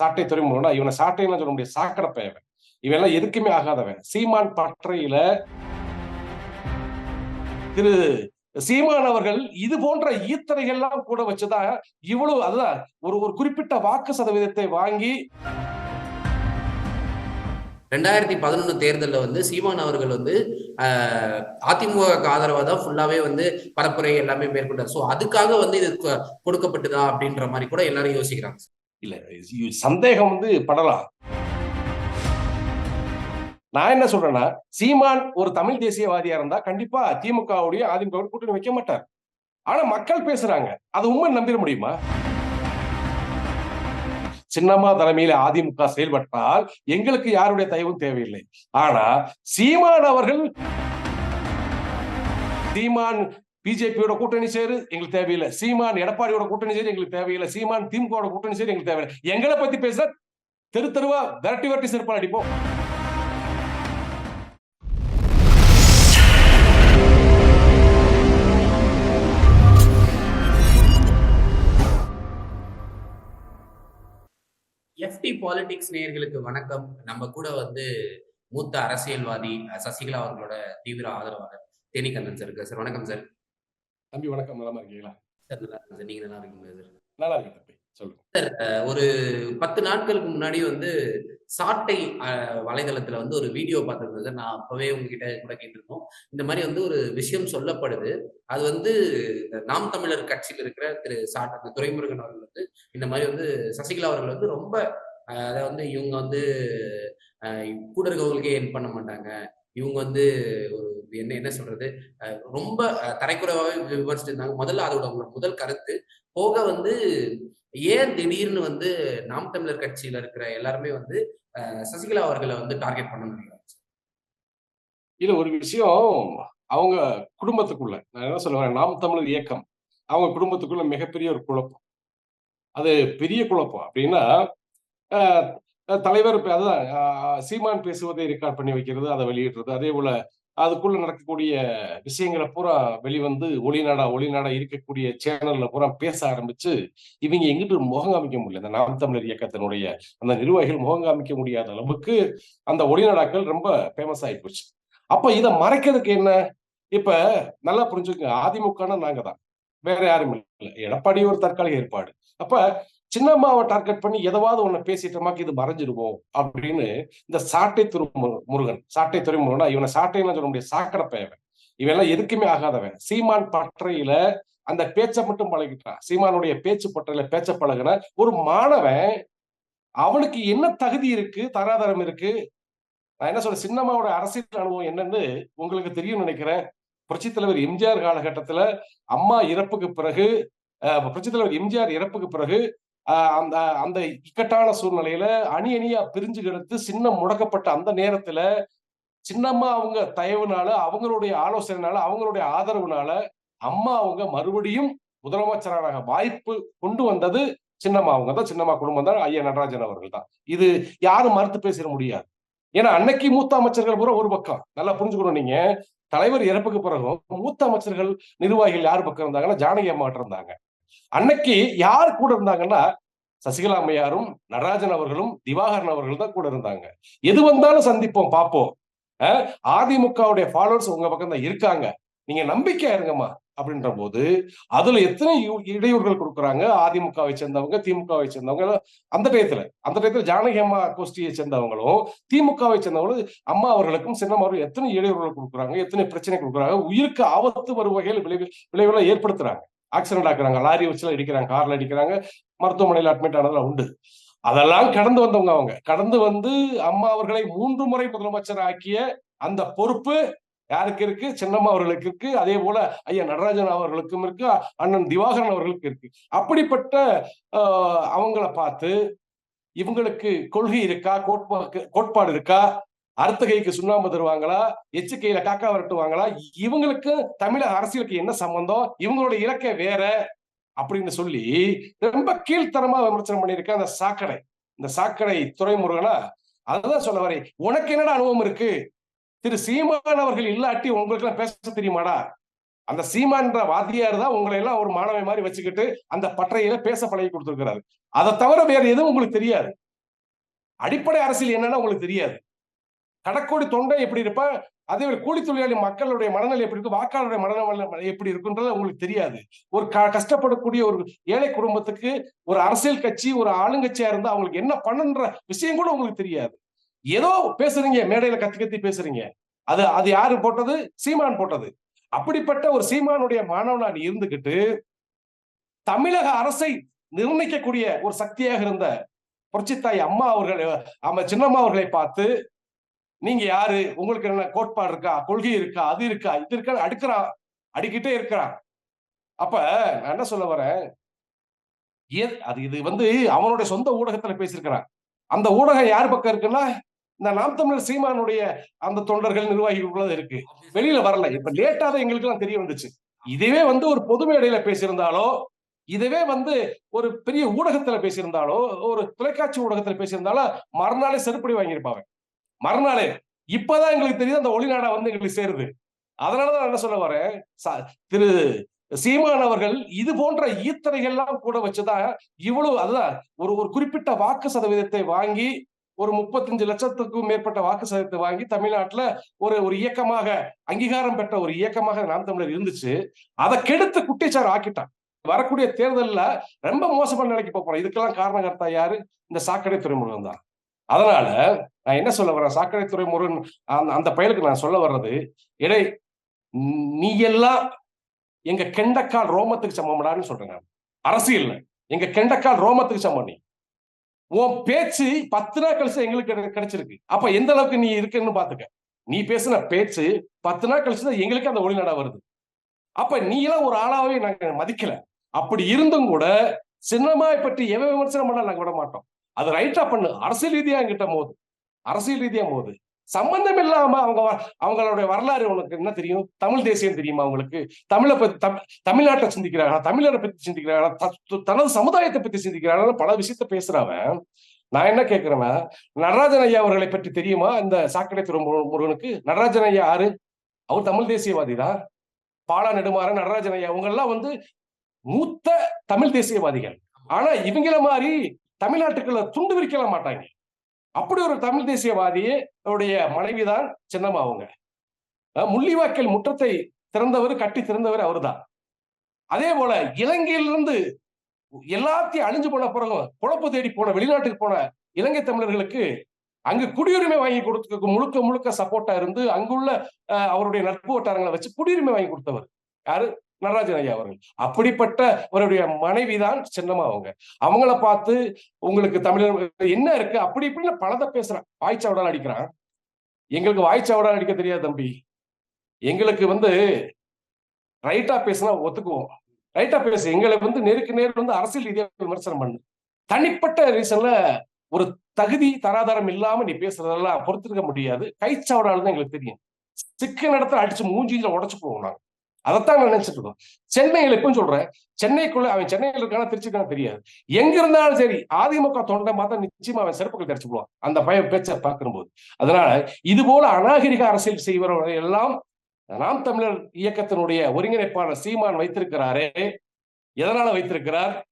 சாட்டை துறைமுகம்னா இவனை சாட்டைன்னு சொல்ல முடியாது சாக்கடை பயவன் இவெல்லாம் எதுக்குமே ஆகாதவன். சீமான் பற்றையில திரு சீமான் அவர்கள் இது போன்ற ஈத்தரைகள்லாம் கூட வச்சுதான் இவ்வளவு அதுதான் ஒரு ஒரு குறிப்பிட்ட வாக்கு சதவீதத்தை வாங்கி ரெண்டாயிரத்தி பதினொன்று தேர்தலில் வந்து சீமான் அவர்கள் வந்து ஆஹ், அதிமுக ஆதரவாக தான் ஃபுல்லாவே வந்து பரப்புரை எல்லாமே மேற்கொண்டார். ஸோ அதுக்காக வந்து இது கொடுக்கப்பட்டுதா அப்படின்ற மாதிரி கூட எல்லாரும் யோசிக்கிறாங்க. இல்ல சந்தேகம் வந்து படலாம். நான் என்ன சொல்றேன்னா சீமான் ஒரு தமிழ் தேசியவாதியா இருந்தா கண்டிப்பா திமுகவுடைய அதிமுக கூட்டணி வைக்க மாட்டார். ஆனா மக்கள் பேசுறாங்க. அது உண்மை நம்பிட முடியுமா? சின்னம்மா தலைமையில அதிமுக செயல்பட்டால் எங்களுக்கு யாருடைய தயவும் தேவையில்லை. ஆனா சீமான் அவர்கள் சீமான் பிஜேபியோட கூட்டணி சேரு எங்களுக்கு தேவையில்லை. சீமான் எடப்பாடியோட கூட்டணி சேரு எங்களுக்கு தேவையில்லை. சீமான் திமுக கூட்டணி சேரு எங்களுக்கு தேவையில்லை. எங்களை பத்தி பேச தெரு தெருவா விரட்டி விரட்டி செருப்பால் அடிப்போம். எஃப்டி பாலிடிக்ஸ் நேயர்களுக்கு வணக்கம். நம்ம கூட வந்து மூத்த அரசியல்வாதி சசிகலா அவர்களோட தீவிர ஆதரவாளர் தேனிகந்தன் சார் இருக்கு சார் வணக்கம் சார் தம்பி வணக்கம். நலமா இருக்கீங்களா? சார் நல்லா இருக்கு சார். நீங்க நல்லா இருக்கீங்களா சார்? நல்லா இருக்கேன் தம்பி. சொல்லுங்க. அஹ், ஒரு பத்து நாட்களுக்கு முன்னாடி வந்து சாட்டை வலைதளத்துல வந்து ஒரு வீடியோ பார்த்திருந்தேன் சார். நான் அப்பவே உங்ககிட்ட கூட கேட்டிருந்தோம். இந்த மாதிரி வந்து ஒரு விஷயம் சொல்லப்படுது. அது வந்து நாம் தமிழர் கட்சியில் இருக்கிற திரு சாட் அந்த துரைமுருகன் அவர்கள் வந்து இந்த மாதிரி வந்து சசிகலா அவர்கள் வந்து ரொம்ப அஹ், அதை வந்து இவங்க வந்து கூட இருக்கவங்களுக்கே என் பண்ண மாட்டாங்க. இவங்க வந்து ஒரு என்ன என்ன சொல்றது? ரொம்ப தரைக்குறைவாகவே விமர்சிச்சிருந்தாங்க முதல்ல அதோட அவங்களோட முதல் கருத்து போக வந்து ஏன் திடீர்னு வந்து நாம் தமிழர் கட்சியில இருக்கிற எல்லாருமே வந்து சசிகலா அவர்களை வந்து டார்கெட் பண்ண நினைக்கிறாங்க இல்ல ஒரு விஷயம் அவங்க குடும்பத்துக்குள்ள நான் என்ன சொல்லுவேன் நாம் தமிழர் இயக்கம் அவங்க குடும்பத்துக்குள்ள மிகப்பெரிய ஒரு குழப்பம். அது பெரிய குழப்பம். அப்படின்னா ஆஹ், தலைவர் இப்ப அதுதான் ஆஹ், சீமான் பேசுவதை ரெக்கார்ட் பண்ணி வைக்கிறது அதை வெளியிடுறது அதே போல அதுக்குள்ள நடக்கக்கூடிய விஷயங்களை பூரா வெளிவந்து ஒளிநாடா ஒளிநாடா இருக்கக்கூடிய சேனல்ல பூரா பேச ஆரம்பிச்சு இவங்க எங்கிட்டு முகம் காமிக்க முடியல. இந்த நாம் தமிழர் இயக்கத்தினுடைய அந்த நிர்வாகிகள் முகம் காமிக்க முடியாத அளவுக்கு அந்த ஒளிநாடாக்கள் ரொம்ப ஃபேமஸ் ஆகி போச்சு. அப்ப இதை மறைக்கிறதுக்கு என்ன? இப்ப நல்லா புரிஞ்சுக்கங்க. அதிமுகனா நாங்க தான் வேற யாரும் இல்லை. எடப்பாடி ஒரு தற்காலிக ஏற்பாடு. அப்ப சின்னம்மாவை டார்கெட் பண்ணி எதவாவது ஒன்று பேசிட்டோமாக்கு இது மறைஞ்சிருவோம் அப்படின்னு இந்த சாட்டை துரு முருகன் சாட்டை துறை முருகனா இவனை சாட்டைன்னு சொல்ல முடியாது சாக்கடை பெயவன் இவெல்லாம் எதுக்குமே ஆகாதவன். சீமான் பற்றையில அந்த பேச்சை மட்டும் பழகிட்டான். சீமானுடைய பேச்சு பற்றையில பேச்ச பழகின ஒரு மாணவன் அவனுக்கு என்ன தகுதி இருக்கு தராதரம் இருக்கு? நான் என்ன சொல்றேன் சின்னம்மாவோட அரசியல் அனுபவம் என்னன்னு உங்களுக்கு தெரியும் நினைக்கிறேன். புரட்சித் தலைவர் எம்ஜிஆர் காலகட்டத்துல அம்மா இறப்புக்கு பிறகு புரட்சித் தலைவர் எம்ஜிஆர் இறப்புக்கு பிறகு அந்த அந்த இக்கட்டான சூழ்நிலையில அணி அணியா பிரிஞ்சு கிடந்து சின்னம் முடக்கப்பட்ட அந்த நேரத்துல சின்னம்மா அவங்க தயவுனால அவங்களுடைய ஆலோசனைனால அவங்களுடைய ஆதரவுனால அம்மா அவங்க மறுபடியும் முதலமைச்சராக வாய்ப்பு கொண்டு வந்தது சின்னம்மா அவங்க தான். சின்னம்மா குடும்பம் தான் ஐயா நடராஜன் அவர்கள் தான். இது யாரும் மறுத்து பேசிட முடியாது. ஏன்னா அன்னைக்கு மூத்த அமைச்சர்கள் பூரா ஒரு பக்கம். நல்லா புரிஞ்சுக்கணும் நீங்க. தலைவர் இறப்புக்கு பிறகும் மூத்த அமைச்சர்கள் நிர்வாகிகள் யார் பக்கம் இருந்தாங்கன்னா ஜானகி அம்மா இருந்தாங்க. அன்னைக்கு யார் கூட இருந்தாங்கன்னா சசிகலா அம்மையாரும் நடராஜன் அவர்களும் திவாகரன் அவர்கள் தான் கூட இருந்தாங்க. எது வந்தாலும் சந்திப்போம் பார்ப்போம். அதிமுகவுடைய ஃபாலோவர்ஸ் உங்க பக்கம் தான் இருக்காங்க. நீங்க நம்பிக்கையா இருங்கம்மா அப்படின்ற போது அதுல எத்தனை இடையூறுகள் கொடுக்குறாங்க? அதிமுகவை சேர்ந்தவங்க திமுகவை சேர்ந்தவங்க அந்த டயத்துல அந்த டயத்துல ஜானகி அம்மா கோஷ்டியை சேர்ந்தவங்களும் திமுகவை சேர்ந்தவங்களும் அம்மா அவர்களுக்கும் சின்னம் அவர்கள் எத்தனை இடையூறுகள் கொடுக்குறாங்க? எத்தனை பிரச்சனை கொடுக்குறாங்க? உயிருக்கு ஆபத்து வரும் வகையில் விளைவு விளைவுகளை ஏற்படுத்துறாங்க. ஆக்சிடென்ட் ஆக்குறாங்க லாரி வச்சுலாம் அடிக்கிறாங்க கார்ல அடிக்கிறாங்க மருத்துவமனையில் அட்மிட் ஆனதெல்லாம் உண்டு. அதெல்லாம் கடந்து வந்தவங்க அவங்க. கடந்து வந்து அம்மா அவர்களை மூன்று முறை முதலமைச்சர் ஆக்கிய அந்த பொறுப்பு யாருக்கு இருக்கு? சின்னம்மா அவர்களுக்கு இருக்கு. அதே போல ஐயா நடராஜன் அவர்களுக்கும் இருக்கு. அண்ணன் திவாகரன் அவர்களுக்கு இருக்கு. அப்படிப்பட்ட ஆஹ், அவங்கள பார்த்து இவங்களுக்கு கொள்கை இருக்கா? கோட்பா கோட்பாடு இருக்கா? அறுத்த கைக்கு சுண்ணாம்பு தருவாங்களா? எச்சு கையில காக்கா விரட்டுவாங்களா? இவங்களுக்கு தமிழக அரசியலுக்கு என்ன சம்பந்தம்? இவங்களோட இலக்கை வேற அப்படின்னு சொல்லி ரொம்ப கீழ்த்தரமா விமர்சனம் பண்ணியிருக்க அந்த சாக்கடை. இந்த சாக்கடை துறைமுருகனா அதுதான் சொல்ல வரேன். உனக்கு என்னடா அனுபவம் இருக்கு? திரு சீமான் அவர்கள் இல்லாட்டி உங்களுக்கு எல்லாம் பேச தெரியுமாடா? அந்த சீமான்ற வாத்தியார் தான் உங்களை எல்லாம் ஒரு மாணவை மாதிரி வச்சுக்கிட்டு அந்த பற்றையில பேச பழகி கொடுத்துருக்கிறாரு. அதை தவிர வேற எதுவும் உங்களுக்கு தெரியாது. அடிப்படை அரசியல் என்னன்னா உங்களுக்கு தெரியாது. கடக்கோடி தொண்டை எப்படி இருப்பா? அதே மாதிரி கூலி தொழிலாளி மக்களுடைய மனநிலை எப்படி இருக்கும் வாக்காளருடைய மனநிலை எப்படி இருக்குன்றது உங்களுக்கு தெரியாது. ஒரு க- கஷ்டப்படக்கூடிய ஒரு ஏழை குடும்பத்துக்கு ஒரு அரசியல் கட்சி ஒரு ஆளுங்கட்சியா இருந்தா அவங்களுக்கு என்ன பண்ணுன்ற விஷயம் கூட உங்களுக்கு தெரியாது. ஏதோ பேசுறீங்க மேடையில கத்தி கத்தி பேசுறீங்க. அது அது யாரு போட்டது? சீமான் போட்டது. அப்படிப்பட்ட ஒரு சீமானுடைய மாணவனா நீ இருந்துகிட்டு தமிழக அரசை நிர்ணயிக்கக்கூடிய ஒரு சக்தியாக இருந்த புரட்சித்தாய் அம்மா அவர்கள் அம்மா சின்னம்மா அவர்களை பார்த்து நீங்க யாரு? உங்களுக்கு என்ன கோட்பாடு இருக்கா? கொள்கை இருக்கா? அது இருக்கா? இது இருக்கா? அடுக்கிறான் அடிக்கிட்டே இருக்கிறான். அப்ப நான் என்ன சொல்ல வரேன்? அது இது வந்து அவனுடைய சொந்த ஊடகத்துல பேசியிருக்கிறான். அந்த ஊடகம் யார் பக்கம் இருக்குன்னா இந்த நாம் தமிழர் சீமானுடைய அந்த தொண்டர்கள் நிர்வாகிகளுக்குள்ள இருக்கு. வெளியில வரல. இப்ப லேட்டா தான் எங்களுக்கு எல்லாம் தெரிய வந்துச்சு. இதுவே வந்து ஒரு பொது மேடையில பேசியிருந்தாலோ இதுவே வந்து ஒரு பெரிய ஊடகத்துல பேசியிருந்தாலோ ஒரு தொலைக்காட்சி ஊடகத்துல பேசியிருந்தாலோ மறுநாளே செருப்படி வாங்கியிருப்பாங்க மறுநாளே இப்பதான் எங்களுக்கு தெரியுது அந்த ஒளிநாடா வந்து எங்களுக்கு சேருது. அதனாலதான் என்ன சொல்ல வரேன் திரு சீமான் அவர்கள் இது போன்ற ஈத்தனைகள்லாம் கூட வச்சுதான் இவ்வளவு அதுதான் ஒரு ஒரு குறிப்பிட்ட வாக்கு சதவீதத்தை வாங்கி ஒரு முப்பத்தஞ்சு லட்சத்துக்கும் மேற்பட்ட வாக்கு சதவீதத்தை வாங்கி தமிழ்நாட்டுல ஒரு ஒரு இயக்கமாக அங்கீகாரம் பெற்ற ஒரு இயக்கமாக நாம் தமிழர் இருந்துச்சு. அதை கெடுத்து குட்டிச்சார் ஆக்கிட்டான். வரக்கூடிய தேர்தல்ல ரொம்ப மோசமான நிலைக்கு போறோம் இதுக்கெல்லாம் காரணகர்த்தா யாரு? இந்த சாக்கடை துறைமுருகன் தான். அதனால நான் என்ன சொல்ல வரேன்? சாக்கடை துறைமுருகன் அந்த- அந்த பயலுக்கு நான் சொல்ல வர்றது இடை நீ எல்லாம் எங்க கெண்டக்கால் ரோமத்துக்கு சமம்டான்னு சொல்றேன் நான். அரசியல் எங்க கெண்டக்கால் ரோமத்துக்கு சமம் நீ. உன் பேச்சு பத்து நாள் கழிச்சு எங்களுக்கு கிடை- கிடைச்சிருக்கு. அப்ப எந்த அளவுக்கு நீ இருக்குன்னு பாத்துக்க. நீ பேசின பேச்சு பத்து நாள் கழிச்சு தான் எங்களுக்கு அந்த ஒளிநாடா வருது. அப்ப நீ எல்லாம் ஒரு ஆளாவே நாங்க மதிக்கல. அப்படி இருந்தும் கூட சின்னமாய் பற்றி எவன் விமர்சனம் பண்ண நாங்க விட மாட்டோம். அது ரைட்டா பண்ணு. அரசியல் ரீதியா என்கிட்ட மோது. அரசியல் ரீதியா மோது. சம்பந்தம் இல்லாம அவங்க அவங்களுடைய வரலாறு உனக்கு என்ன தெரியும்? தமிழ் தேசியம் தெரியுமா அவங்களுக்கு தமிழை பத்தி தமிழ்நாட்டை சிந்திக்கிறாங்களா? தமிழரை பத்தி சிந்திக்கிறாங்களா? த- தனது சமுதாயத்தை பத்தி சிந்திக்கிறாங்களா? பல விஷயத்த பேசுறவன். நான் என்ன கேட்கிறேன்னா நடராஜன் ஐயா அவர்களை பற்றி தெரியுமா? இந்த சாக்கடை துறை முருகனுக்கு? நடராஜன் ஐயா யாரு? அவர் தமிழ் தேசியவாதி தான். பாலா நெடுமாறன் நடராஜன் ஐயா. அவங்க எல்லாம் வந்து மூத்த தமிழ் தேசியவாதிகள். ஆனா இவங்கள மாதிரி தமிழ்நாட்டுக்குள்ள துண்டு விரிக்கல மாட்டாங்க. அப்படி ஒரு தமிழ் தேசியவாதியுடைய மனைவிதான் சின்னம்மா அவங்க அஹ் முற்றத்தை திறந்தவர் கட்டி திறந்தவர் அவர்தான். அதே போல இலங்கையிலிருந்து எல்லாத்தையும் அழிஞ்சு போன பிறகு குழப்ப தேடி போன வெளிநாட்டுக்கு போன இலங்கை தமிழர்களுக்கு அங்கு குடியுரிமை வாங்கி கொடுத்து முழுக்க முழுக்க சப்போர்ட்டா இருந்து அங்குள்ள அஹ், அவருடைய நட்பு வட்டாரங்களை வச்சு குடியுரிமை வாங்கி கொடுத்தவர். யாரு? நடராஜன் ஐயா அவர்கள். அப்படிப்பட்ட அவருடைய மனைவிதான் சின்னம்மா அவங்க. அவங்கள பார்த்து உங்களுக்கு தமிழர் என்ன இருக்கு? அப்படி இப்படின்னு பலதை பேசுறான். வாய்ச்சாவடால் அடிக்கிறான். எங்களுக்கு வாய்ச்சாவடால் அடிக்க தெரியாது தம்பி. எங்களுக்கு வந்து ரைட்டா பேசினா ஒத்துக்குவோம். ரைட்டா பேசு. எங்களை வந்து நேருக்கு நேர் வந்து அரசியல் ரீதியாக விமர்சனம் பண்ணு. தனிப்பட்ட ரீசன்ல ஒரு தகுதி தராதாரம் இல்லாம நீ பேசுறதெல்லாம் பொறுத்திருக்க முடியாது. கைச்சாவடால் தான் எங்களுக்கு தெரியும். சிக்க இடத்துல அடிச்சு மூஞ்சியில உடச்சு போவோம் நாங்க. அதைத்தான் நான் நினைச்சிட்டு இருக்கோம். சென்னையில எப்பவும் சொல்றேன். சென்னைக்குள்ள அவன் சென்னையில் இருக்கான திருச்சிக்கான தெரியாது. எங்க இருந்தாலும் சரி அதிமுக தொண்டை பார்த்தா நிச்சயமா அவன் சிறப்புகள் தெரிச்சு அந்த பய பேச்சை பார்க்கும்போது. அதனால இது போல அநாகரிக அரசியல் செய்வர்கள் எல்லாம் நாம் தமிழர் இயக்கத்தினுடைய ஒருங்கிணைப்பாளர் சீமான் வைத்திருக்கிறாரே. எதனால வைத்திருக்கிறார்?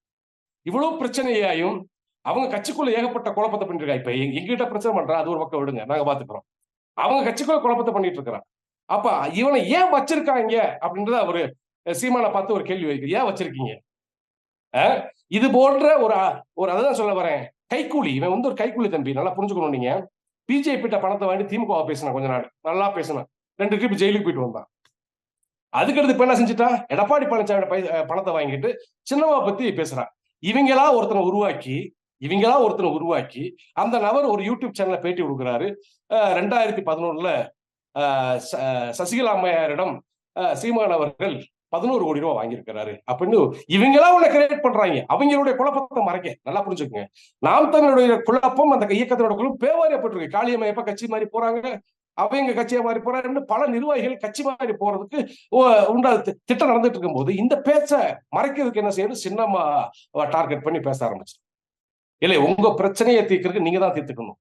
இவ்வளவு பிரச்சனையாயும் அவங்க கட்சிக்குள்ள ஏகப்பட்ட குழப்பத்தை பண்ணிட்டு இப்ப எங்க- எங்ககிட்ட பிரச்சனை பண்றா அது ஒரு பக்கம் விடுங்க நாங்க பாத்துக்கிறோம். அவங்க கட்சிக்குள்ள குழப்பத்தை பண்ணிட்டு இருக்கிறான் அப்ப இவனை ஏன் வச்சிருக்காங்க அப்படின்றத அவரு சீமானை பார்த்து ஒரு கேள்வி வைக்க ஏன் வச்சிருக்கீங்க? அஹ்? இது போன்ற ஒரு ஒரு அதான் சொல்ல வரேன். கைக்கூலி இவன் வந்து ஒரு கைக்கூலி தம்பி. நல்லா புரிஞ்சுக்கணும் நீங்க. பிஜேபி பணத்தை வாங்கி திமுக பேசினான் கொஞ்ச நாள். நல்லா பேசினான். ரெண்டு ட்ரிப் ஜெயிலுக்கு போயிட்டு வந்தான். அதுக்கடுத்து இப்ப என்ன செஞ்சுட்டா? எடப்பாடி பழனிசாமி பை பணத்தை வாங்கிட்டு சின்னவா பத்தி பேசுறான் இவங்களா ஒருத்தனை உருவாக்கி இவங்களா ஒருத்தனை உருவாக்கி அந்த நபர் ஒரு யூடியூப் சேனல்ல பேட்டி கொடுக்குறாரு. ரெண்டாயிரத்தி பதினொன்னுல சசிகலா அம்மையாரிடம் சீமான் அவர்கள் பதினோரு கோடி ரூபாய் வாங்கியிருக்கிறாரு. அப்படின்னு இவங்களா உன்னை கிரியேட் பண்றாங்க. அவங்களுடைய குழப்பத்தை மறைக்க நல்லா புரிஞ்சுக்கங்க. நாம் தமிழுடைய குழப்பம் அந்த இயக்கத்தினோட குழப்பம் பேவாரியப்பட்டிருக்கு. காளியம்மா எப்ப கட்சி மாதிரி போறாங்க? அவங்க கட்சியா மாதிரி போறாங்கன்னு பல நிர்வாகிகள் கட்சி மாதிரி போறதுக்கு உண்டா திட்டம் நடந்துட்டு இருக்கும்போது இந்த பேச்ச மறைக்கிறதுக்கு என்ன செய்யணும்? சின்னம்மா டார்கெட் பண்ணி பேச ஆரம்பிச்சு இல்லை உங்க பிரச்சனையை தீர்க்கறதுக்கு நீங்க தான் தீர்த்துக்கணும்.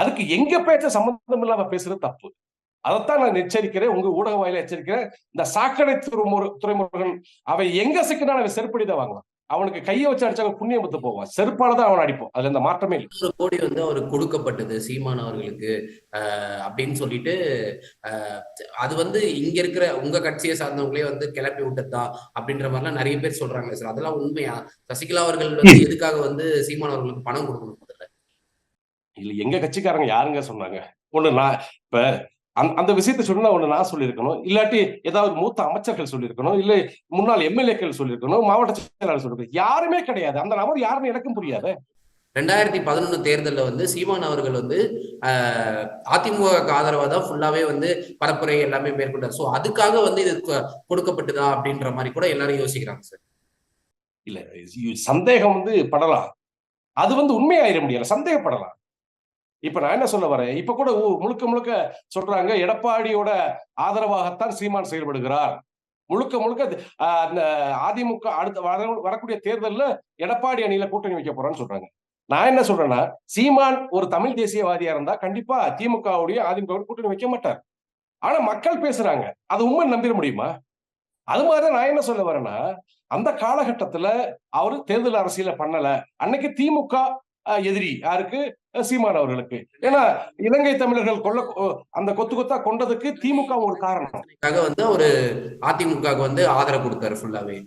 அதுக்கு எங்க பேச்ச சம்பந்தம் இல்லாம பேசுறது தப்பு. அதைத்தான் நான் எச்சரிக்கிறேன் உங்க ஊடக வாயில எச்சரிக்கிறேன். இந்த சாக்கடை துறைமுரு துறைமுருகன் அவன் எங்க சிக்கினாலும் அவன் செருப்படி தான் வாங்கலாம் அவனுக்கு கையை வச்சு அடிச்சா புண்ணியம் பத்து போவான். செருப்பால தான் அவன் அடிப்போம். அதுல இந்த மாற்றமே இல்லை. ஒரு கோடி வந்து அவருக்கு கொடுக்கப்பட்டது சீமான் அவர்களுக்கு. அப்படின்னு சொல்லிட்டு அது வந்து இங்க இருக்கிற உங்க கட்சியை சார்ந்தவங்களே வந்து கிளப்பி விட்டதா அப்படின்ற மாதிரிலாம் நிறைய பேர் சொல்றாங்க சார். அதெல்லாம் உண்மையா? சசிகலா அவர்கள் வந்து எதுக்காக வந்து சீமான் அவர்களுக்கு பணம் கொடுக்கணும் முதல்ல? இல்ல எங்க கட்சிக்காரங்க யாருங்க சொன்னாங்க? ஒண்ணு நான் இப்ப அந்த அந்த விஷயத்த சொன்னா ஒண்ணு நான் சொல்லியிருக்கணும். இல்லாட்டி ஏதாவது மூத்த அமைச்சர்கள் சொல்லியிருக்கணும். இல்ல முன்னாள் எம்எல்ஏக்கள் சொல்லியிருக்கணும். மாவட்ட செயலாளர் சொல்லியிருக்கணும். யாருமே கிடையாது. அந்த நபர் யாருன்னு எனக்கும் புரியாது. ரெண்டாயிரத்தி பதினொன்னு தேர்தலில் வந்து சீமான் அவர்கள் வந்து அதிமுக ஆதரவா தான் ஃபுல்லாவே வந்து பரப்புரை எல்லாமே மேற்கொண்டார். ஸோ அதுக்காக வந்து இது கொடுக்கப்பட்டதா அப்படின்ற மாதிரி கூட எல்லாரும் யோசிக்கிறாங்க சார் இல்ல சந்தேகம் வந்து படலாம். அது வந்து உண்மையாயிர முடியல. சந்தேகப்படலாம். இப்ப நான் என்ன சொல்ல வரேன்? இப்ப கூட முழுக்க முழுக்க சொல்றாங்க எடப்பாடியோட ஆதரவாகத்தான் சீமான் செயல்படுகிறார். முழுக்க முழுக்க அது, அந்த அதிமுக அடுத்த வர- வரக்கூடிய தேர்தல்ல எடப்பாடி அணியில கூட்டணி வைக்க போறான்னு சொல்றாங்க. நான் என்ன சொல்றேன்னா சீமான் ஒரு தமிழ் தேசியவாதியா இருந்தா கண்டிப்பா திமுகவுடைய அதிமுக கூட்டணி வைக்க மாட்டார். ஆனா மக்கள் பேசுறாங்க. அது உண்மை நம்பிட முடியுமா? அது மாதிரி நான் என்ன சொல்ல வரேன்னா அந்த காலகட்டத்துல அவரு தேர்தல் அரசியல பண்ணல. அன்னைக்கு திமுக எதிரி. யாருக்கு? சீமான் அவர்களுக்கு. ஏன்னா இலங்கை தமிழர்கள் கொல்ல அஹ், அந்த கொத்து கொத்தா கொண்டதுக்கு திமுக ஒரு காரணம். வந்து அவரு அதிமுகவுக்கு வந்து ஆதரவு கொடுத்தாரு ஃபுல்லாவே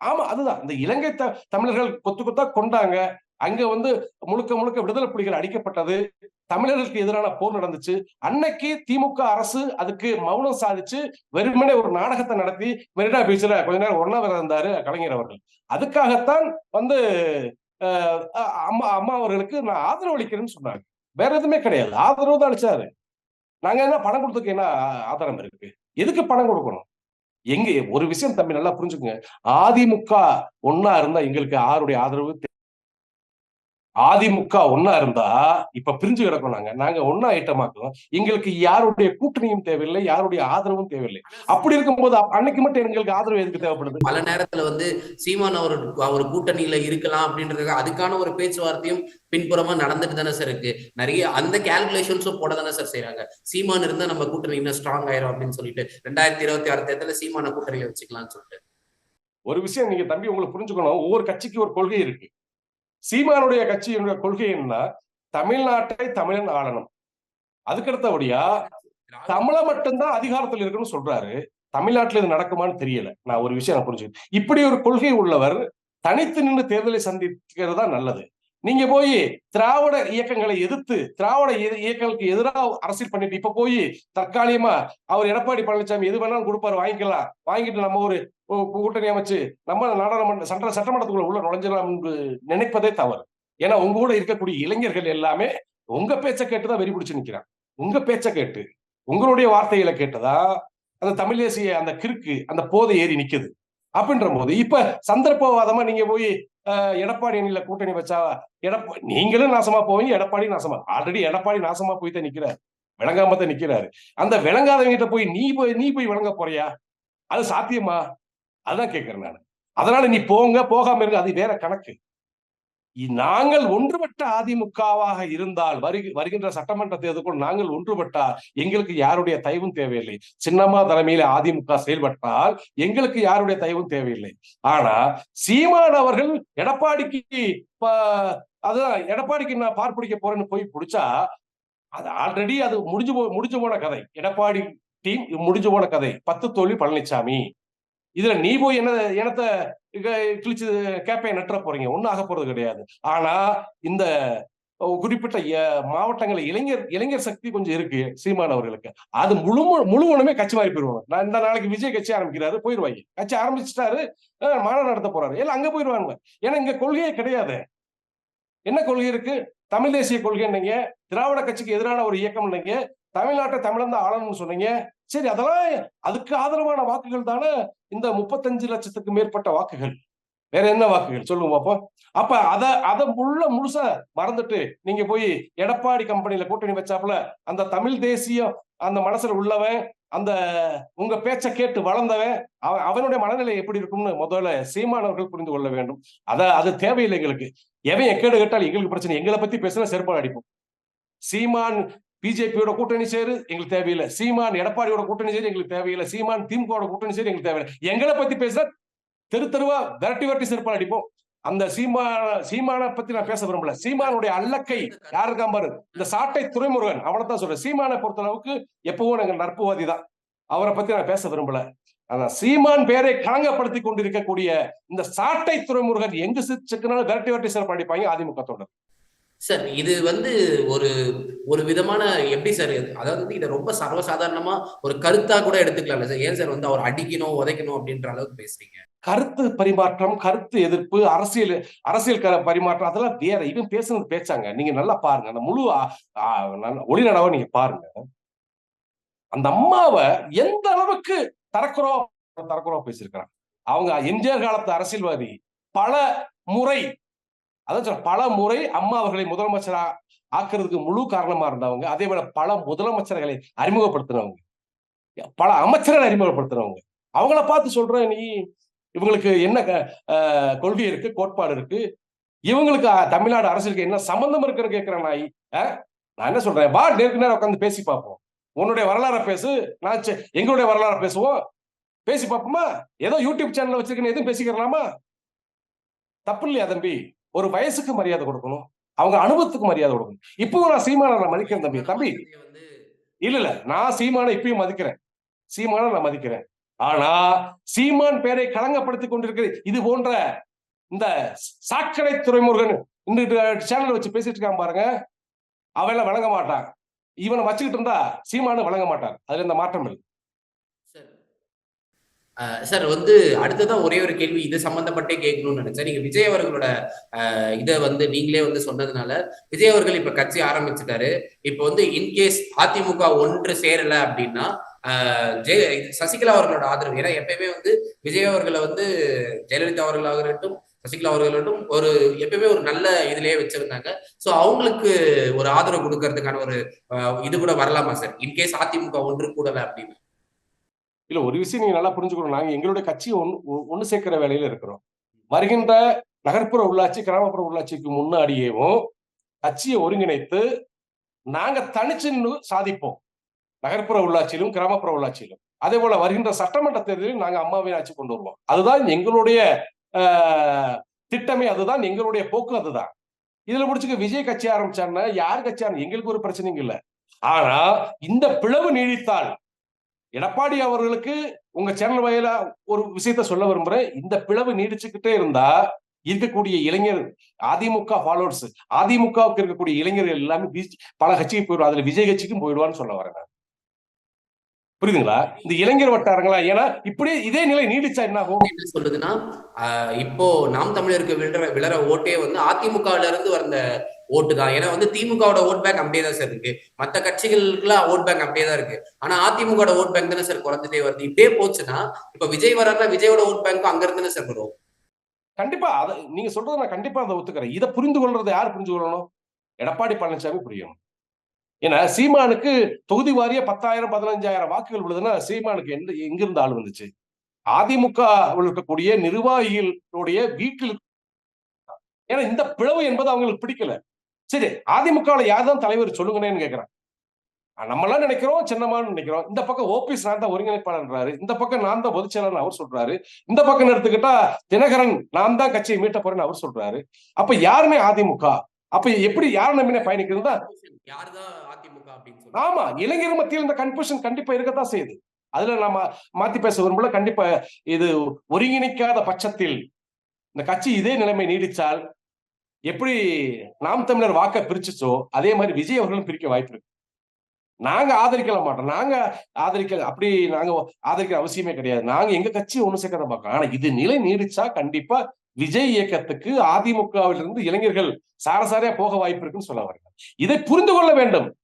ஆமா அதுதான். இந்த இலங்கை த தமிழர்கள் கொத்து கொத்தா கொண்டாங்க. அங்க வந்து முழுக்க முழுக்க விடுதலை புலிகள் அடிக்கப்பட்டது. தமிழர்களுக்கு எதிரான போர் நடந்துச்சு. அன்னைக்கு திமுக அரசு அதுக்கு மௌனம் சாதிச்சு வெறுமனே ஒரு நாடகத்தை நடத்தி மெரினா பீச்ல கொஞ்ச நேரம் ஒன்னாவர் இருந்தாரு கலைஞர் அவர்கள். அதுக்காகத்தான் வந்து அம்மா அம்மா அவர்களுக்கு நான் ஆதரவு அளிக்கிறேன்னு சொன்னாங்க. வேற எதுவுமே கிடையாது. ஆதரவு தான் அளிச்சாரு. நாங்க என்ன பணம் கொடுத்துக்கு என்ன ஆதாரம் இருக்கு? எதுக்கு பணம் கொடுக்கணும்? எங்க ஒரு விஷயம் தம்பி நல்லா புரிஞ்சுக்கோங்க. அதிமுக ஒன்னா இருந்தா எங்களுக்கு யாருடைய ஆதரவு அதிமுக ஒன்னா இருந்தா இப்ப பிரிஞ்சு கிடக்கும் நாங்க. நாங்க ஒன்னா ஐட்டமாக்குவோம் எங்களுக்கு யாருடைய கூட்டணியும் தேவையில்லை யாருடைய ஆதரவும் தேவையில்லை. அப்படி இருக்கும்போது அன்னைக்கு மட்டும் எங்களுக்கு ஆதரவு எதுக்கு தேவைப்படுது? பல நேரத்துல வந்து சீமான் அவர் அவர் கூட்டணியில இருக்கலாம் அப்படின்றது அதுக்கான ஒரு பேச்சுவார்த்தையும் பின்புறமா நடந்துட்டு தானே சார் இருக்கு. நிறைய அந்த கால்குலேஷன்ஸும் போட தானே சார் செய்றாங்க. சீமான் இருந்தா நம்ம கூட்டணி இன்னும் ஸ்ட்ராங் ஆயிரும் அப்படின்னு சொல்லிட்டு ரெண்டாயிரத்தி இருபத்தி ஆறு தேர்தலில் சீமான கூட்டணியில வச்சுக்கலாம்னு சொல்லிட்டு. ஒரு விஷயம் நீங்க தம்பி உங்களுக்கு புரிஞ்சுக்கணும். ஒவ்வொரு கட்சிக்கு ஒரு கொள்கை இருக்கு. சீமானுடைய கட்சியினுடைய கொள்கை என்ன தமிழ்நாட்டை தமிழன் ஆளணும். அதுக்கடுத்தபடியா தமிழ மட்டும்தான் அதிகாரத்தில் இருக்குன்னு சொல்றாரு. தமிழ்நாட்டில் இது நடக்குமான்னு தெரியல. நான் ஒரு விஷயம் நான் புரிஞ்சுக்கிறேன். இப்படி ஒரு கொள்கை உள்ளவர் தனித்து நின்று தேர்தலை சந்திக்கிறது தான் நல்லது. நீங்க போய் திராவிட இயக்கங்களை எதிர்த்து திராவிட இயக்கங்களுக்கு எதிராக அரசியல் பண்ணிட்டு இப்ப போய் தற்காலிகமா அவர் எடப்பாடி பழனிசாமி எது வேணாலும் கொடுப்பாரு வாங்கிக்கலாம். வாங்கிட்டு நம்ம ஒரு கூட்டணி அமைச்சு நம்ம நாடாளுமன்ற சட்ட சட்டமன்றத்துக்குள்ள உள்ள நுழைஞ்சிடலாம் என்று நினைப்பதே தவறு. ஏன்னா உங்க கூட இருக்கக்கூடிய இளைஞர்கள் எல்லாமே உங்க பேச்ச கேட்டுதான் வெறி பிடிச்சு நிக்கிறான் உங்க பேச்ச கேட்டு உங்களுடைய வார்த்தைகளை கேட்டதா அந்த தமிழ் தேசிய அந்த கிறுக்கு அந்த போதை ஏறி நிக்குது. அப்படின்ற போது இப்ப சந்தர்ப்பவாதமா நீங்க போய் எடப்பாடி அணியில கூட்டணி வச்சா எடப்பா நீங்களும் நாசமா போவீங்க எடப்பாடி நாசமா. ஆல்ரெடி எடப்பாடி நாசமா போய் தான் நிக்கிறாரு. விளங்காம தான் நிக்கிறாரு. அந்த விளங்காதவங்கிட்ட போய் நீ போய் நீ போய் விளங்க போறியா? அது சாத்தியமா? அதான் கேட்கிறேன் நான். அதனால நீ போங்க போகாம இருங்க அது வேற கணக்கு. நாங்கள் ஒன்றுபட்ட அதிமுகவாக இருந்தால் வருகி வருகின்ற சட்டமன்ற தேர்தலுக்குள் நாங்கள் ஒன்றுபட்டால் எங்களுக்கு யாருடைய தயவும் தேவையில்லை. சின்னம்மா தலைமையில அதிமுக செயல்பட்டால் எங்களுக்கு யாருடைய தயவும் தேவையில்லை. ஆனா சீமான் அவர்கள் எடப்பாடிக்கு அதுதான் அதான் எடப்பாடிக்கு நான் பார்ப்பிடிக்க போறேன்னு போய் பிடிச்சா அது ஆல்ரெடி அது முடிஞ்சு போ முடிஞ்சு போன கதை. எடப்பாடி டீம் முடிஞ்சு போன கதை. பத்து தோல்வி பழனிசாமி இதுல நீ போய் என்ன இனத்தை கிழிச்சு கேப்பையை நட்டுற போறீங்க? ஒன்றும் ஆக போறது கிடையாது. ஆனா இந்த குறிப்பிட்ட மாவட்டங்களில் இளைஞர் இளைஞர் சக்தி கொஞ்சம் இருக்கு சீமான் அவர்களுக்கு. அது முழு முழுவனுமே கட்சி மாறி போயிருவாங்க. நான் இந்த நாளைக்கு விஜய் கட்சி ஆரம்பிக்கிறாரு போயிருவாங்க. கட்சி ஆரம்பிச்சிட்டாரு மாநாடு நடத்த போறாரு. எல்லாம் அங்க போயிருவாங்க. ஏன்னா இங்க கொள்கையே கிடையாது. என்ன கொள்கை இருக்கு? தமிழ் தேசிய கொள்கைன்னீங்க திராவிட கட்சிக்கு எதிரான ஒரு இயக்கம் என்னங்க தமிழ்நாட்டை தமிழன் ஆளணும்னு சொன்னீங்க. சரி அதெல்லாம் அதுக்கு ஆதரவான வாக்குகள் தானே இந்த முப்பத்தஞ்சு லட்சத்துக்கு மேற்பட்ட வாக்குகள். வேற என்ன வாக்குகள்? சொல்லுங்க பாப்போம். அப்ப அத அத முள்ள முழுசா மறந்துட்டு நீங்க போய் எடப்பாடி கம்பெனில கூட்டணி வச்சாப்புல அந்த தமிழ் தேசியம் அந்த மனசுல உள்ளவன் அந்த உங்க பேச்ச கேட்டு வளர்ந்தவன் அவன் அவனுடைய மனநிலை எப்படி இருக்கும்னு முதல்ல சீமானவர்கள் புரிந்து கொள்ள வேண்டும். அத அது தேவையில்லை எங்களுக்கு. எவன் எக்கேடு கேட்டால் எங்களுக்கு பிரச்சனை. எங்களை பத்தி பேசுனா செருப்பால் அடிப்போம். சீமான் பிஜேபியோட கூட்டணி சேரு எங்களுக்கு தேவையில்லை. சீமான் எடப்பாடியோட கூட்டணி சேரு எங்களுக்கு தேவையில்லை. சீமான் திமுகவோட கூட்டணி சேரு எங்களுக்கு தேவையில்லை. எங்களை பத்தி பேச தெரு தெருவா விரட்டி விரட்டி செருப்பால் அடிப்போம். அந்த சீமான சீமான பத்தி நான் பேச விரும்பல. சீமானுடைய அல்லக்கை யார் பாரு? இந்த சாட்டை துறைமுருகன். அவனை தான் சொல்றேன். சீமானை பொறுத்த அளவுக்கு எப்பவும் எங்க நட்புவாதி தான் அவரை பத்தி நான் பேச விரும்பல. ஆனா சீமான் பேரை களங்கப்படுத்தி கொண்டிருக்கக்கூடிய இந்த சாட்டை துறைமுருகன் எங்கு சிக்கினாலும் விரட்டி விரட்டி சிறப்பு அடிப்பாங்க அதிமுக தொடர் சார் இது வந்து ஒரு ஒரு விதமான எப்படி சார் அதாவது வந்து இதை ரொம்ப சர்வசாதாரணமா ஒரு கருத்தா கூட எடுத்துக்கலாம்ல சார். ஏன் சார் வந்து அவர் அடிக்கணும் உதைக்கணும் அப்படின்ற அளவுக்கு பேசுறீங்க? கருத்து பரிமாற்றம் கருத்து எதிர்ப்பு அரசியல் அரசியல் கர பரிமாற்றம் அதெல்லாம் வேற. இவன் பேசுனது பேச்சாங்க. நீங்க நல்லா பாருங்க. அந்த முழு ஒளிநடவை நீங்க பாருங்க. அந்த அம்மாவை எந்த அளவுக்கு தரக்குறோம் தரக்குறோம் பேசியிருக்கிறான்? அவங்க எம்ஜிஆர் காலத்து அரசியல்வாதி பல முறை அதான் சொல்ற பல முறை அம்மா அவர்களை முதலமைச்சரா ஆக்குறதுக்கு முழு காரணமா இருந்தவங்க அதே போல பல முதலமைச்சர்களை அறிமுகப்படுத்தினவங்க. பல அமைச்சர்களை அறிமுகப்படுத்தினவங்க. அவங்கள பார்த்து சொல்றேன் நீ இவங்களுக்கு என்ன கொள்கை இருக்கு கோட்பாடு இருக்கு? இவங்களுக்கு தமிழ்நாடு அரசுக்கு என்ன சம்பந்தம் இருக்குன்னு கேட்கிறேன் நாய். நான் என்ன சொல்றேன் வா நேருக்கு நேரம் உட்காந்து பேசி பார்ப்போம். உன்னுடைய வரலாறை பேசு நான் எங்களுடைய வரலாறை பேசுவோம். பேசி பார்ப்போமா? ஏதோ யூடியூப் சேனல் வச்சிருக்கேன்னு எதுவும் பேசிக்கிறலாமா? தப்பு இல்லையா தம்பி? ஒரு வயசுக்கு மரியாதை கொடுக்கணும். அவங்க அனுபவத்துக்கு மரியாதை கொடுக்கணும். இப்பவும் நான் சீமானை நான் மதிக்கிறேன் தம்பி. தம்பி. இல்ல இல்ல. நான் சீமானை இப்பயும் மதிக்கிறேன். சீமானை நான் மதிக்கிறேன். ஆனா சீமான் பேரை களங்கப்படுத்திக் கொண்டிருக்கிற இது போன்ற இந்த சாக்கடை துறைமுருகன் இந்த சேனல் வச்சு பேசிட்டு இருக்கான் பாருங்க. அவெல்லாம் வழங்க மாட்டான். இவனை வச்சுக்கிட்டு இருந்தா சீமானு வழங்க மாட்டான். அதுல இந்த மாற்றம் இல்லை. சார் வந்து அடுத்ததான் ஒரே ஒரு கேள்வி இது சம்பந்தப்பட்டே கேட்கணும்னு நினைச்சேன். நீங்க விஜய் அவர்களோட இதை வந்து நீங்களே வந்து சொன்னதுனால விஜய் அவர்கள் இப்ப கட்சி ஆரம்பிச்சுட்டாரு. இப்ப வந்து இன்கேஸ் அதிமுக ஒன்று சேரல அப்படின்னா ஜெய இது சசிகலா அவர்களோட ஆதரவு. ஏன்னா எப்பயுமே வந்து விஜய் அவர்களை வந்து ஜெயலலிதா அவர்களாக இருக்கட்டும் சசிகலா அவர்களும் ஒரு எப்பயுமே ஒரு நல்ல இதுலயே வச்சிருந்தாங்க. சோ அவங்களுக்கு ஒரு ஆதரவு கொடுக்கறதுக்கான ஒரு இது கூட வரலாமா சார்? இன்கேஸ் அதிமுக ஒன்று கூடல அப்படின்னு. இல்ல ஒரு விஷயம் நீங்க நல்லா புரிஞ்சுக்கணும். நாங்க எங்களுடைய கட்சியை ஒண்ணு ஒண்ணு சேர்க்கிற வேலையில இருக்கிறோம். வருகின்ற நகர்ப்புற உள்ளாட்சி கிராமப்புற உள்ளாட்சிக்கு முன்னாடியேவும் கட்சியை ஒருங்கிணைத்து நாங்க தனிச்சு சாதிப்போம். நகர்ப்புற உள்ளாட்சியிலும் கிராமப்புற உள்ளாட்சியிலும். அதே போல வருகின்ற சட்டமன்ற தேர்தலில் நாங்க அம்மாவின் ஆட்சி கொண்டு வருவோம். அதுதான் எங்களுடைய ஆஹ், திட்டமே அதுதான் எங்களுடைய போக்கு அதுதான். இதுல முடிச்சுக்க விஜய் கட்சி ஆரம்பிச்சாருன்னா யார் கட்சி எங்களுக்கு ஒரு பிரச்சனையும் இல்லை. ஆனா இந்த பிளவு நீடித்தால் எடப்பாடி அவர்களுக்கு உங்க சேனல் வகையில ஒரு விஷயத்த சொல்ல விரும்புறேன். இந்த பிளவு நீடிச்சுக்கிட்டே இருந்தா இருக்கக்கூடிய இளைஞர் அதிமுக ஃபாலோவர்ஸ் அதிமுகவுக்கு இருக்கக்கூடிய இளைஞர்கள் எல்லாமே பல கட்சிக்கு போயிடுவா. அதுல விஜய் கட்சிக்கும் போயிடுவான்னு சொல்ல வரேன் நான். புரியுதுங்களா? இந்த இளைஞர் வட்டாரங்களா? ஏன்னா இப்படியே இதே நிலை நீடிச்சா என்ன ஆகும்? என்ன சொல்றதுன்னா ஆஹ் இப்போ நாம் தமிழருக்கு விழற விழற ஓட்டே வந்து அதிமுகல இருந்து வந்த ஓட்டு தான். ஏன்னா வந்து திமுகவோட ஓட் பேங்க் அப்படியே தான் சார் இருக்கு. மத்த கட்சிகளுக்குலாம் ஓட் பேங்க் அப்படியே தான் இருக்கு. ஆனா அதிமுகவோட ஓட் பேங்க் தானே சார் குறைஞ்சிட்டே வருது. இப்படியே போச்சுன்னா இப்ப விஜய் வர்றாருன்னா விஜயோட ஓட் பேங்க்கும் அங்க இருந்து சார் வரும். கண்டிப்பா. அதை நீங்க சொல்றதை நான் கண்டிப்பா அதை ஒத்துக்கிறேன். இதை புரிந்து கொள்றதை யார் புரிஞ்சு கொள்ளணும்? எடப்பாடி பழனிசாமி புரியணும் ஏன்னா சீமானுக்கு தொகுதி வாரிய பத்தாயிரம் பதினஞ்சாயிரம் வாக்குகள் விழுதுன்னா சீமானுக்கு எந்த எங்கிருந்து ஆள் வந்துச்சு? அதிமுக இருக்கக்கூடிய நிர்வாகிகளுடைய வீட்டில் ஏன்னா இந்த பிளவு என்பது அவங்களுக்கு பிடிக்கல. சரி அதிமுகவுல யார் தான் தலைவர் சொல்லுங்கன்னு கேக்குறேன். நம்மளாம் நினைக்கிறோம் சின்னமான்னு நினைக்கிறோம். இந்த பக்கம் ஓபிஎஸ் நான் தான் ஒருங்கிணைப்பாளர்ன்றாரு. இந்த பக்கம் நான் தான் பொதுச் செயலாளர்னு அவர் சொல்றாரு. இந்த பக்கம் எடுத்துக்கிட்டா தினகரன் நான் தான் கட்சியை மீட்ட போறேன்னு அவர் சொல்றாரு. அப்ப யாருமே அதிமுக அப்ப எப்படி யார் நம்பினே பயணிக்கிறதா? சொல்லி ஆமா இளைஞர் மத்தியில் இந்த கன்ஃபியூஷன் கண்டிப்பா இருக்கத்தான் செய்யுது. அதுல நம்ம மாத்தி பேச விரும்பல. கண்டிப்பா இது ஒருங்கிணைக்காத பட்சத்தில் இந்த கட்சி இதே நிலைமை நீடிச்சால் எப்படி நாம் தமிழர் வாக்க பிரிச்சுச்சோ அதே மாதிரி விஜய் அவர்களும் பிரிக்க வாய்ப்பு இருக்கு. நாங்க ஆதரிக்கல மாட்டோம். நாங்க ஆதரிக்க அப்படி நாங்க ஆதரிக்கிற அவசியமே கிடையாது. நாங்க எங்க கட்சி ஒண்ணு சேர்க்க பார்க்கலாம் ஆனா இது நிலை நீடிச்சா கண்டிப்பா விஜய் இயக்கத்துக்கு அதிமுகவிலிருந்து இளைஞர்கள் சாரசாரியா போக வாய்ப்பு இருக்குன்னு சொல்ல வர்றாங்க இதை புரிந்து கொள்ள வேண்டும்.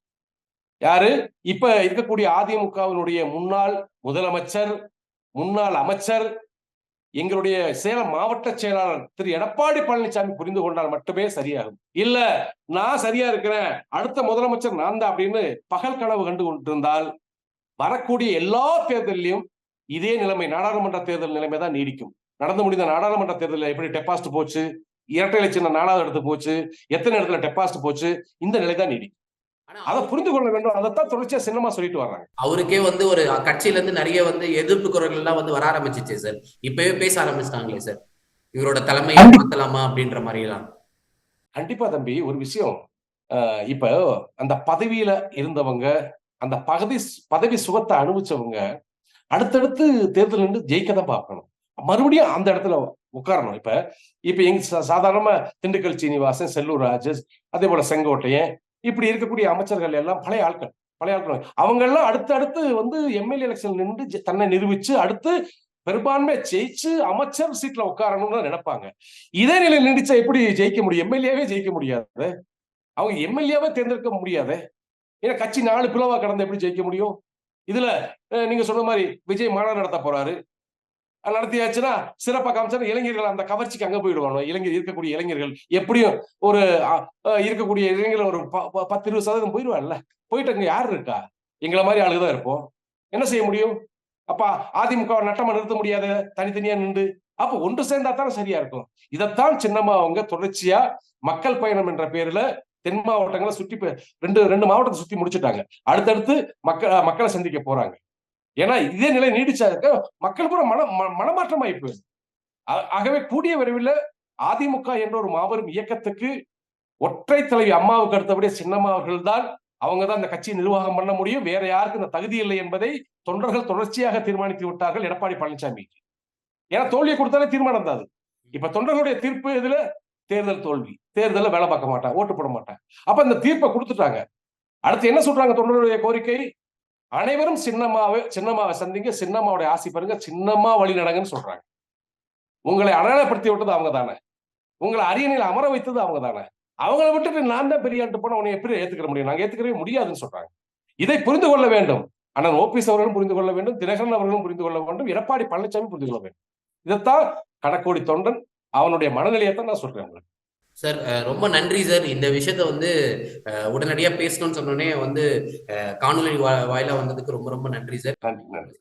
யாரு? இப்ப இருக்கக்கூடிய அதிமுகவினுடைய முன்னாள் முதலமைச்சர் முன்னாள் அமைச்சர் எங்களுடைய சேலம் மாவட்ட செயலாளர் திரு எடப்பாடி பழனிசாமி புரிந்து கொண்டால் மட்டுமே சரியாகும். இல்ல நான் சரியா இருக்கிறேன் அடுத்த முதலமைச்சர் நான் தான் அப்படின்னு பகல் கனவு கண்டு கொண்டிருந்தால் வரக்கூடிய எல்லா தேர்தலிலும் இதே நிலைமை நாடாளுமன்ற தேர்தல் நிலைமை தான் நீடிக்கும். நடந்து முடிந்த நாடாளுமன்ற தேர்தலில் எப்படி டெபாசிட் போச்சு? இரட்டை சின்ன நாலாவது இடத்துக்கு போச்சு? எத்தனை இடத்துல டெபாசிட் போச்சு? இந்த நிலை தான் நீடிக்கும். அதை புரிந்து கொள்ள வேண்டும். அதைத்தான் தொடர்ச்சியா சின்னமா சொல்லிட்டு வர்றாங்க. அவருக்கே வந்து ஒரு கட்சியில இருந்து நிறைய வந்து எதிர்ப்பு குரல்கள் எல்லாம் வந்து வர ஆரம்பிச்சிச்சு சார். இப்பவே பேச ஆரம்பிச்சிட்டாங்களே சார். இவரோட தலைமையை மாத்தலாமா அப்படின்ற மாதிரி எல்லாம் கண்டிப்பா தம்பி ஒரு விஷயம். இப்ப அந்த பதவியில இருந்தவங்க அந்த பதவி பதவி சுகத்தை அனுபவிச்சவங்க அடுத்தடுத்து தேர்தல் நின்று ஜெயிக்க தான் பார்க்கணும். மறுபடியும் அந்த இடத்துல உட்காரணும். இப்ப இப்ப எங்க சாதாரணமா திண்டுக்கல் சீனிவாசன் செல்லூர் ராஜஸ் அதே போல செங்கோட்டையன் இப்படி இருக்கக்கூடிய அமைச்சர்கள் எல்லாம் பழைய ஆட்கள் பழைய ஆட்கள். அவங்க எல்லாம் அடுத்து அடுத்து வந்து எம்எல்ஏ எலெக்ஷன் நின்று தன்னை நிரூபிச்சு அடுத்து பெரும்பான்மை ஜெயிச்சு அமைச்சர் சீட்ல உட்காரணும்னு நினைப்பாங்க. இதே நிலையில் நீடிச்சா எப்படி ஜெயிக்க முடியும்? எம்எல்ஏவே ஜெயிக்க முடியாது. அவங்க எம்எல்ஏவே தேர்ந்தெடுக்க முடியாது. ஏன்னா கட்சி நாலு பிளவா கடந்து எப்படி ஜெயிக்க முடியும்? இதுல நீங்க சொன்ன மாதிரி விஜய் மாநாடு நடத்த போறாரு. நடத்தியாச்சுன்னா சிறப்பாக காமிச்சா இளைஞர்கள் அந்த கவர்ச்சிக்கு அங்க போயிடுவாங்க. இளைஞர் இருக்கக்கூடிய இளைஞர்கள் எப்படியும் ஒரு அஹ், இருக்கக்கூடிய இளைஞர்கள் ஒரு ப- ப- பத்து இருபது சதவீதம் போயிடுவாங்கல்ல போயிட்டு அங்க யார் இருக்கா? எங்களை மாதிரி ஆளுங்க தான் இருப்போம். என்ன செய்ய முடியும்? அப்பா அதிமுக நட்டமா நிறுத்த முடியாத. தனித்தனியா நின்று. அப்போ ஒன்று சேர்ந்தா தானே சரியா இருக்கும். இதைத்தான் சின்னம்மா அவங்க தொடர்ச்சியா மக்கள் பயணம் என்ற பேர்ல தென் மாவட்டங்களை சுற்றி பே- ரெண்டு ரெண்டு மாவட்டத்தை சுத்தி முடிச்சுட்டாங்க. அடுத்தடுத்து மக்கள் மக்களை சந்திக்க போறாங்க. ஏன்னா இதே நிலை நீடிச்சாக்க மக்கள் கூட மன ம- மனமாற்றம் ஆகி போயிடுது ஆகவே கூடிய விரைவில் அதிமுக என்ற ஒரு மாபெரும் இயக்கத்துக்கு ஒற்றை தலைவி அம்மாவுக்கு அடுத்தபடியே சின்னம்மா அவர்கள் தான் அவங்க தான் இந்த கட்சியை நிர்வாகம் பண்ண முடியும். வேற யாருக்கும் இந்த தகுதி இல்லை என்பதை தொண்டர்கள் தொடர்ச்சியாக தீர்மானித்து விட்டார்கள் எடப்பாடி பழனிசாமி ஏன்னா தோல்வியை கொடுத்தாலே தீர்மானம் தான் அது. இப்ப தொண்டர்களுடைய தீர்ப்பு இதுல தேர்தல் தோல்வி. தேர்தல வேலை பார்க்க மாட்டான் ஓட்டு போட மாட்டான் அப்ப இந்த தீர்ப்பை கொடுத்துட்டாங்க. அடுத்து என்ன சொல்றாங்க தொண்டர்களுடைய கோரிக்கை? அனைவரும் சின்னம்மாவை சின்னம்மாவை சந்திங்க சின்னம்மாவுடைய ஆசை பாருங்க சின்னம்மா வழி நடங்கன்னு சொல்றாங்க. உங்களை அடையாளப்படுத்தி விட்டது அவங்க தானே. உங்களை அரியணையில் அமர வைத்தது அவங்க தானே. அவங்கள விட்டுட்டு நான் தான் பெரியாண்டு போன உன்னை எப்படி ஏத்துக்கிற முடியும்? நாங்க ஏத்துக்கவே முடியாதுன்னு சொல்றாங்க. இதை புரிந்து கொள்ள வேண்டும். ஆனால் ஓபிஎஸ் அவர்களும் புரிந்து கொள்ள வேண்டும். தினகரன் அவர்களும் புரிந்து கொள்ள வேண்டும். எடப்பாடி பழனிசாமி புரிந்து கொள்ள வேண்டும். இதைத்தான் கடக்கோடி தொண்டன் அவனுடைய மனநிலையைத்தான் நான் சொல்றேன் உங்களுக்கு. சார் ரொம்ப நன்றி சார். இந்த விஷயத்த வந்து உடனடியாக உடனடியா பேசணும்னு சொன்னோடனே வந்து காணொலி வாயிலாக வாயிலா வந்ததுக்கு ரொம்ப ரொம்ப நன்றி சார். நன்றி நன்றி.